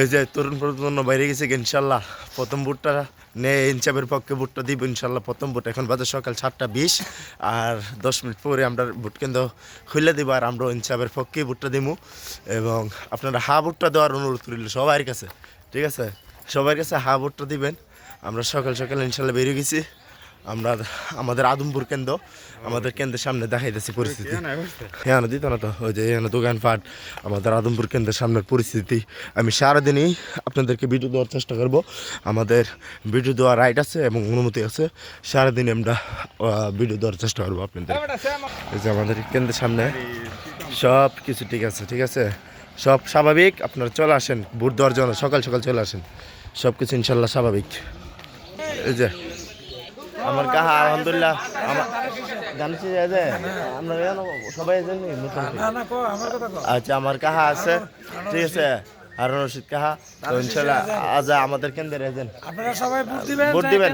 এই যে তরুণ প্রজন্ম বাইরে গেছে ইনশাল্লাহ প্রথম বুটটা নে ইনচাপের পক্ষে বুটটা দিব ইনশাল্লাহ প্রথম বুট এখন বাজে সকাল সাতটা বিশ আর দশ মিনিট পরে আমরা বুট কেন্দ্র খুলে দিব আর আমরা ইনচাপের পক্ষে বুটটা দিব এবং আপনারা হা বুটটা দেওয়ার অনুরোধ করিল সবার কাছে, ঠিক আছে? সবার কাছে হা বুটটা দিবেন। আমরা সকাল সকাল ইনশাল্লাহ বেরিয়ে গেছি। আমরা আমাদের আদমপুর কেন্দ্র আমাদের কেন্দ্রের সামনে দেখাইতেছি পরিস্থিতি। হ্যাঁ দিত না তো ওই যে এখানে দোকানপাট আমাদের আদমপুর কেন্দ্রের সামনের পরিস্থিতি। আমি সারাদিনই আপনাদেরকে ভিডিও দেওয়ার চেষ্টা করব। আমাদের ভিডিও দেওয়ার রাইট আছে এবং অনুমতি আছে। সারাদিন আমরা ভিডিও দেওয়ার চেষ্টা করব আপনাদের। এই যে আমাদের কেন্দ্রের সামনে সব কিছু ঠিক আছে ঠিক আছে? সব স্বাভাবিক? আপনারা চলে আসেন ভোট দেওয়ার জন্য সকাল সকাল চলে আসেন। সব কিছু ইনশাল্লাহ স্বাভাবিক। এই যে আমার কাহা আলহামদুলিল্লাহ। আমার জানছি যে জানো সবাই জানি নতুন আচ্ছা আমার কাহা আছে? ঠিক আছে হারুন রশিদ কাহা? তো ইনশাল্লাহ আজ আমাদের কেন্দ্রের এজেন্ট। আপনারা সবাই ভোট দিবেন ভোট দিবেন।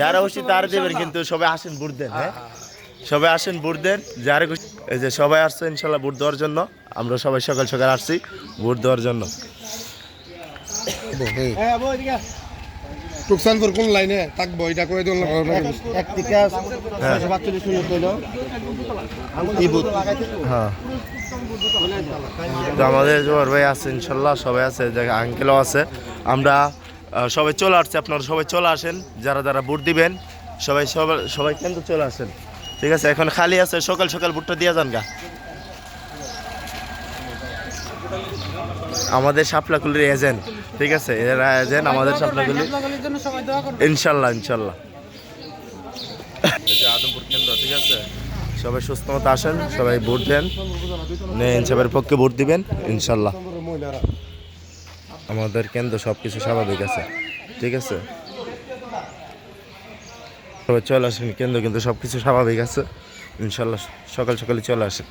যারা খুশি তার দেবেন। কিন্তু সবাই আসেন ভোট দেন হ্যাঁ? সবাই আসেন ভোট দেন। যারা খুশি এই যে সবাই আসছে ইনশাল্লাহ ভোট দেওয়ার জন্য। আমরা সবাই সকাল সকাল আসছি ভোট দেওয়ার জন্য। টুকসানপুর কোন লাইনে? থাকব এটা করে দিল এক থেকে ছয়শো পাঁচচল্লিশ মিনিট হইল। হ্যাঁ। তো আমাদের জোয়ার ভাই আছে ইনশাল্লাহ সবাই আছে আঙ্কেলও আছে। আমরা সবাই চলে আসছি আপনারা সবাই চলে আসেন যারা যারা ভোট দিবেন সবাই সবাই সবাই কিন্তু চলে আসেন। ঠিক আছে এখন খালি আছে সকাল সকাল ভোটটা দিয়ে যান গা। আমাদের সাপলাকুলির এজেন্ট, ঠিক আছে? এরা এজেন্ট, আমাদের সাপলাকুলি ইনশাল্লাহ ইনশাল্লাহ। আদমপুর কেন্দ্র, ঠিক আছে? সবাই সুস্থ মতো আসেন, সবাই ভোট দেন। ইনসাফের পক্ষে ভোট দিবেন, ইনশাল্লাহ। আমাদের কেন্দ্র সব কিছু স্বাভাবিক আছে, ঠিক আছে? সবাই চলে আসেন, কেন্দ্র কিন্তু সব কিছু স্বাভাবিক আছে। ইনশাল্লাহ, সকাল সকালে চলে আসেন।